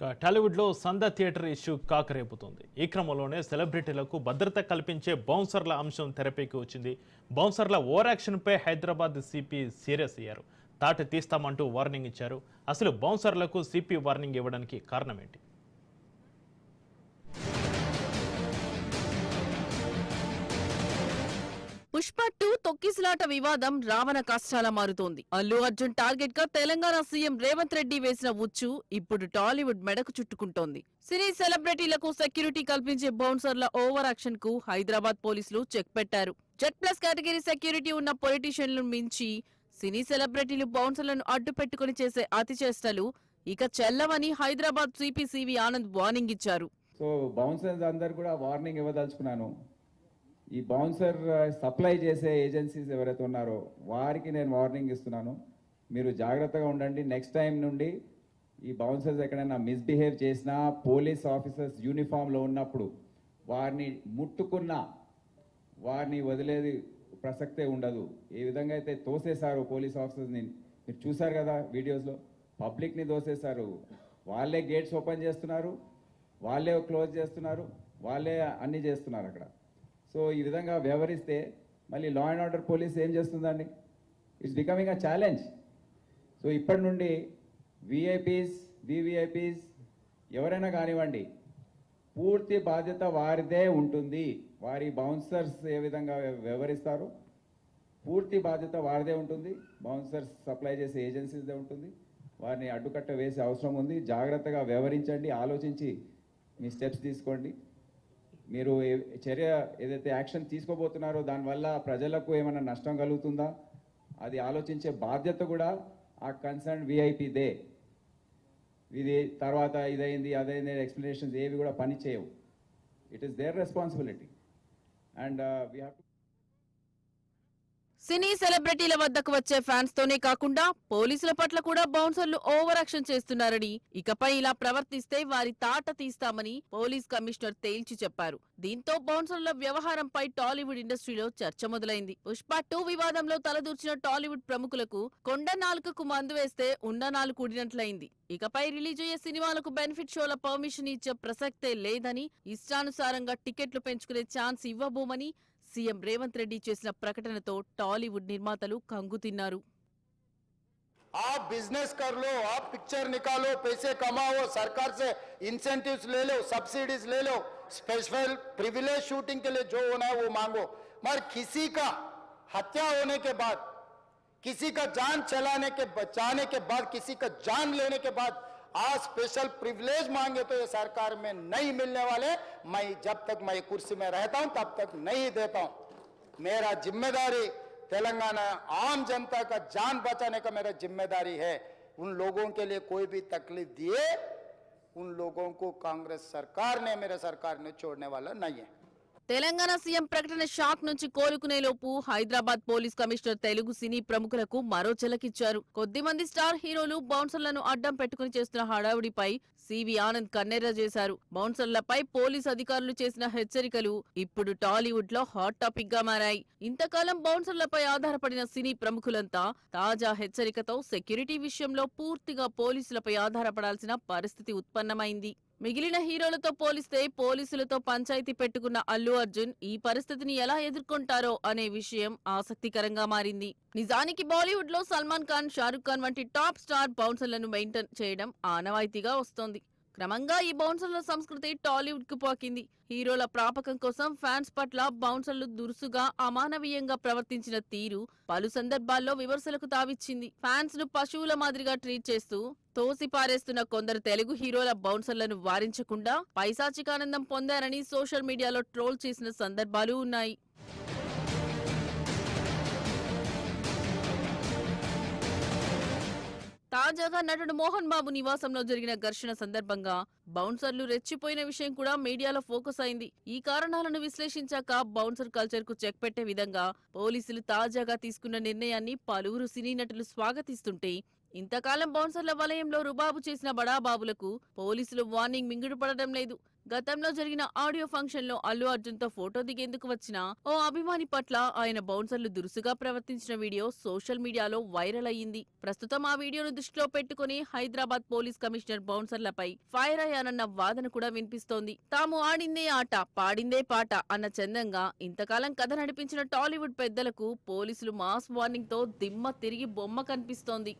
టాలీవుడ్లో సందా theatre issue కాకరేపుతుంది. ఈ క్రమంలోనే సెలబ్రిటీలకు భద్రత కల్పించే బౌన్సర్ల అంశం తెరపైకి వచ్చింది. బౌన్సర్ల ఓవర్ యాక్షన్పై హైదరాబాద్ సిపి సీరియస్ అయ్యారు. తాట తీస్తామంటూ వార్నింగ్ ఇచ్చారు. అసలు బౌన్సర్లకు సిపి వార్నింగ్ ఇవ్వడానికి కారణం ఏంటి తొక్కిసలాట వివాదం రావణ కష్టాల మారుతోంది. అల్లు అర్జున్ టార్గెట్గా తెలంగాణ సీఎం రేవంత్ రెడ్డి వేసిన ఉచ్చు ఇప్పుడు టాలీవుడ్ మెడకు చుట్టుకుంటోంది. సినీ సెలబ్రిటీలకు సెక్యూరిటీ కల్పించే బౌన్సర్ల ఓవర్ యాక్షన్కు హైదరాబాద్ పోలీసులు చెక్ పెట్టారు. జెడ్ ప్లస్ కేటగిరీ సెక్యూరిటీ ఉన్న పొలిటీషియన్లు మించి సినీ సెలబ్రిటీలు బౌన్సర్లను అడ్డు పెట్టుకుని చేసే అతిచేష్టలు ఇక చెల్లవని Hyderabad CP CV Anand warning ఇచ్చారు. సో బౌన్సర్స్ అందరు కూడా వార్నింగ్ ఇవ్వదలుచుకున్నాను. ఈ బౌన్సర్ సప్లై చేసే ఏజెన్సీస్ ఎవరైతే ఉన్నారో వారికి నేను వార్నింగ్ ఇస్తున్నాను. మీరు జాగ్రత్తగా ఉండండి. నెక్స్ట్ టైం నుండి ఈ బౌన్సర్స్ ఎక్కడైనా మిస్బిహేవ్ చేసినా పోలీస్ ఆఫీసర్స్ యూనిఫామ్లో ఉన్నప్పుడు వారిని ముట్టుకున్నా వారిని వదిలేది ప్రసక్తే ఉండదు. ఏ విధంగా అయితే తోసేశారు పోలీస్ ఆఫీసర్స్ని మీరు చూశారు కదా వీడియోస్లో పబ్లిక్ని తోసేశారు. వాళ్ళే గేట్స్ ఓపెన్ చేస్తున్నారు. వాళ్ళే క్లోజ్ చేస్తున్నారు. వాళ్ళే అన్నీ చేస్తున్నారు అక్కడ. సో ఈ విధంగా వ్యవహరిస్తే మళ్ళీ లా అండ్ ఆర్డర్ పోలీస్ ఏం చేస్తుందండి? It's becoming a challenge so ఇప్పటి నుండి విఐపీస్ వివిఐపీస్ ఎవరైనా కానివ్వండి పూర్తి బాధ్యత వారిదే ఉంటుంది. వారి బౌన్సర్స్ ఏ విధంగా వ్యవహరిస్తారు? పూర్తి బాధ్యత వారిదే ఉంటుంది. బౌన్సర్స్ సప్లై చేసే ఏజెన్సీస్దే ఉంటుంది. వారిని అడ్డుకట్ట వేసే అవసరం ఉంది. జాగ్రత్తగా వ్యవహరించండి ఆలోచించి మీ స్టెప్స్ తీసుకోండి. మీరు చర్య ఏదైతే యాక్షన్ తీసుకోబోతున్నారో దానివల్ల ప్రజలకు ఏమైనా నష్టం కలుగుతుందా? అది ఆలోచించే బాధ్యత కూడా ఆ కన్సర్న్ విఐపీదే ఇది తర్వాత ఇదైంది అదైంది ఎక్స్ప్లెనేషన్స్ ఏవి కూడా పని చేయవు it is their responsibility and we have to cine సెలబ్రిటీల వద్దకు వచ్చే ఫ్యాన్స్ తోనే కాకుండా పోలీసుల పట్ల కూడా బౌన్సర్లు ఓవర్ యాక్షన్ చేస్తున్నారని ఇకపై ఇలా ప్రవర్తిస్తే వారి తాట తీస్తామని పోలీస్ కమిషనర్ తేల్చి చెప్పారు. దీంతో బౌన్సర్ల వ్యవహారంపై టాలీవుడ్ ఇండస్ట్రీలో చర్చ మొదలైంది. పుష్ప టూ వివాదంలో తలదూర్చిన టాలీవుడ్ ప్రముఖులకు కొండ నాలుకకు మందు వేస్తే ఉన్న నాలుగు కూడినట్లయింది ఇకపై రిలీజ్ అయ్యే సినిమాలకు బెనిఫిట్ షోల పర్మిషన్ ఇచ్చే ప్రసక్తే లేదని ఇష్టానుసారంగా టికెట్లు పెంచుకునే ఛాన్స్ ఇవ్వబోమని సీఎం రేవంత్ రెడ్డి చేసిన ప్రకటనతో టాలీవుడ్ నిర్మాతలు కంగుతిన్నారు आप बिजनेस कर लो आप पिक्चर निकालो पैसे कमाओ सरकार से इंसेंटिव्स ले लो सब्सिडीज ले लो स्पेशल प्रिविलेज शूटिंग के लिए जो होना है वो मांगो मगर किसी का हत्या होने के बाद किसी का जान चलाने के बचाने के बाद किसी का जान लेने के बाद आज स्पेशल प्रिविलेज मांगे तो ये सरकार में नहीं मिलने वाले। मैं जब तक मैं कुर्सी में रहता हूँ, तब तक नहीं देता हूँ। मेरा ज़िम्मेदारी तेलंगाना आम जनता का जान बचाने का मेरा ज़िम्मेदारी है। उन लोगों के लिए कोई भी तकलीफ़ दिए, उन लोगों को कांग्रेस सरकार ने, मेरे सरकार ने छोड़ने वाला नहीं है। తెలంగాణ సీఎం ప్రకటన షాక్ నుంచి కోలుకునే లోపు Hyderabad police commissioner Telugu cine ప్రముఖులకు మరో చెలకిచ్చారు కొద్ది మంది స్టార్ హీరోలు బౌన్సర్లను అడ్డం పెట్టుకుని చేస్తున్న హడావుడిపై సివి ఆనంద్ కన్నెర్ర చేశారు. బౌన్సర్లపై పోలీస్ అధికారులు చేసిన హెచ్చరికలు ఇప్పుడు టాలీవుడ్లో హాట్ టాపిక్గా మారాయి. ఇంతకాలం బౌన్సర్లపై ఆధారపడిన సినీ ప్రముఖులంతా తాజా హెచ్చరికతో సెక్యూరిటీ విషయంలో పూర్తిగా పోలీసులపై ఆధారపడాల్సిన పరిస్థితి ఉత్పన్నమైంది. మిగిలిన హీరోలతో పోలిస్తే పోలీసులతో పంచాయతీ పెట్టుకున్న అల్లు అర్జున్ ఈ పరిస్థితిని ఎలా ఎదుర్కొంటారో అనే విషయం ఆసక్తికరంగా మారింది. నిజానికి బాలీవుడ్లో సల్మాన్ ఖాన్ షారుఖ్ ఖాన్ వంటి టాప్ స్టార్ బౌన్సర్లను మెయింటైన్ చేయడం ఆనవాయితీగా వస్తోంది. క్రమంగా ఈ బౌన్సర్ల సంస్కృతి టాలీవుడ్కు పాకింది. హీరోల ప్రాపకం కోసం ఫ్యాన్స్ పట్ల బౌన్సర్లు దురుసుగా అమానవీయంగా ప్రవర్తించిన తీరు పలు సందర్భాల్లో విమర్శలకు తావిచ్చింది. ఫ్యాన్స్ను పశువుల మాదిరిగా ట్రీట్ చేస్తూ తోసిపారేస్తున్న కొందరు తెలుగు హీరోల బౌన్సర్లను వారించకుండా పైశాచికానందం పొందారని సోషల్ మీడియాలో ట్రోల్ చేసిన సందర్భాలు ఉన్నాయి. తాజాగా నటుడు మోహన్ బాబు నివాసంలో జరిగిన ఘర్షణ సందర్భంగా బౌన్సర్లు రెచ్చిపోయిన విషయం కూడా మీడియాలో ఫోకస్ అయింది. ఈ కారణాలను విశ్లేషించాక బౌన్సర్ కల్చర్కు చెక్ పెట్టే విధంగా పోలీసులు తాజాగా తీసుకున్న నిర్ణయాన్ని పలువురు సినీ నటులు స్వాగతిస్తుంటే ఇంతకాలం బౌన్సర్ల వలయంలో రుబాబు చేసిన బడాబాబులకు పోలీసులు వార్నింగ్ మింగుడుపడడం లేదు. గతంలో జరిగిన ఆడియో ఫంక్షన్లో అల్లు అర్జున్తో ఫోటో దిగేందుకు వచ్చిన ఓ అభిమాని పట్ల ఆయన బౌన్సర్లు దురుసుగా ప్రవర్తించిన వీడియో సోషల్ మీడియాలో వైరల్ అయ్యింది. ప్రస్తుతం ఆ వీడియోను దృష్టిలో పెట్టుకుని హైదరాబాద్ పోలీస్ కమిషనర్ బౌన్సర్లపై ఫైర్ అయ్యానన్న వాదన కూడా వినిపిస్తోంది. తాము ఆడిందే ఆట పాడిందే పాట అన్న చందంగా ఇంతకాలం కథ నడిపించిన టాలీవుడ్ పెద్దలకు పోలీసులు మాస్ వార్నింగ్తో దిమ్మ తిరిగి బొమ్మ కనిపిస్తోంది.